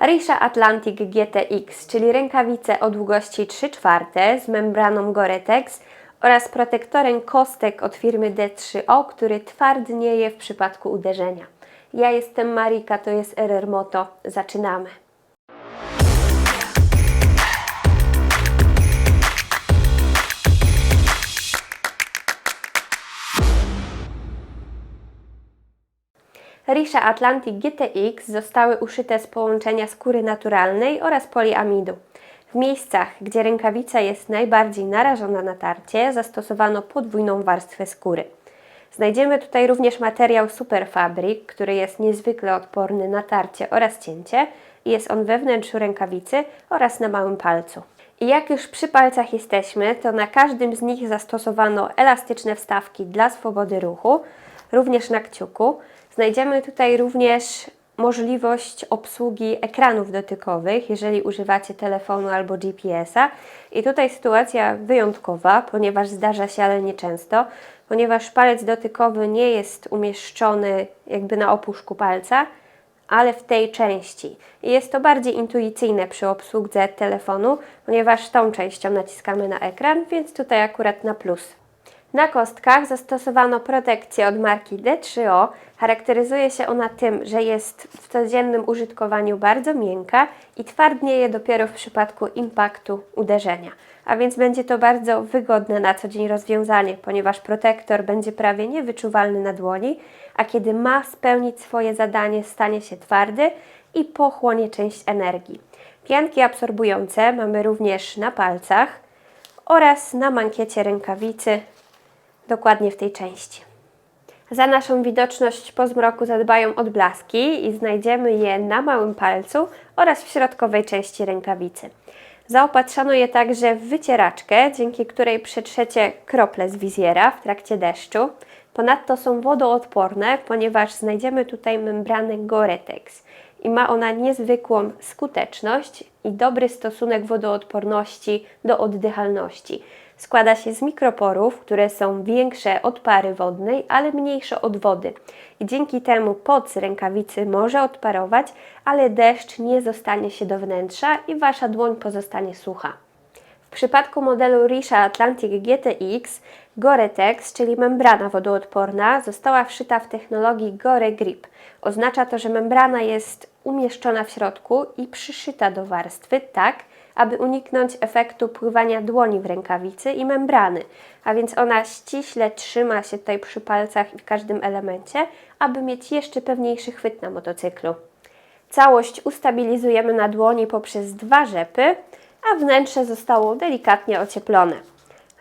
Risha Atlantic GTX, czyli rękawice o długości 3 czwarte z membraną Gore-Tex oraz protektorem kostek od firmy D3O, który twardnieje w przypadku uderzenia. Ja jestem Marika, to jest RR Moto. Zaczynamy. Risha Atlantic GTX zostały uszyte z połączenia skóry naturalnej oraz poliamidu. W miejscach, gdzie rękawica jest najbardziej narażona na tarcie, zastosowano podwójną warstwę skóry. Znajdziemy tutaj również materiał Superfabric, który jest niezwykle odporny na tarcie oraz cięcie i jest on we wnętrzu rękawicy oraz na małym palcu. I jak już przy palcach jesteśmy, to na każdym z nich zastosowano elastyczne wstawki dla swobody ruchu, również na kciuku. Znajdziemy tutaj również możliwość obsługi ekranów dotykowych, jeżeli używacie telefonu albo GPS-a. I tutaj sytuacja wyjątkowa, ponieważ zdarza się, ale nieczęsto, ponieważ palec dotykowy nie jest umieszczony jakby na opuszku palca, ale w tej części. I jest to bardziej intuicyjne przy obsłudze telefonu, ponieważ tą częścią naciskamy na ekran, więc tutaj akurat na plus. Na kostkach zastosowano protekcję od marki D3O. Charakteryzuje się ona tym, że jest w codziennym użytkowaniu bardzo miękka i twardnieje dopiero w przypadku impaktu uderzenia. A więc będzie to bardzo wygodne na co dzień rozwiązanie, ponieważ protektor będzie prawie niewyczuwalny na dłoni, a kiedy ma spełnić swoje zadanie, stanie się twardy i pochłonie część energii. Pianki absorbujące mamy również na palcach oraz na mankiecie rękawicy dokładnie w tej części. Za naszą widoczność po zmroku zadbają odblaski i znajdziemy je na małym palcu oraz w środkowej części rękawicy. Zaopatrzono je także w wycieraczkę, dzięki której przetrzecie krople z wizjera w trakcie deszczu. Ponadto są wodoodporne, ponieważ znajdziemy tutaj membranę Gore-Tex i ma ona niezwykłą skuteczność i dobry stosunek wodoodporności do oddychalności. Składa się z mikroporów, które są większe od pary wodnej, ale mniejsze od wody. I dzięki temu pod z rękawicy może odparować, ale deszcz nie zostanie się do wnętrza i Wasza dłoń pozostanie sucha. W przypadku modelu Risha Atlantic GTX Gore-Tex, czyli membrana wodoodporna, została wszyta w technologii Gore Grip. Oznacza to, że membrana jest umieszczona w środku i przyszyta do warstwy tak, aby uniknąć efektu pływania dłoni w rękawicy i membrany, a więc ona ściśle trzyma się tutaj przy palcach i w każdym elemencie, aby mieć jeszcze pewniejszy chwyt na motocyklu. Całość ustabilizujemy na dłoni poprzez dwa rzepy, a wnętrze zostało delikatnie ocieplone.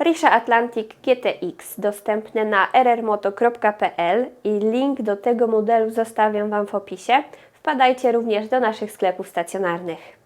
Risha Atlantic GTX dostępne na rrmoto.pl i link do tego modelu zostawiam Wam w opisie. Wpadajcie również do naszych sklepów stacjonarnych.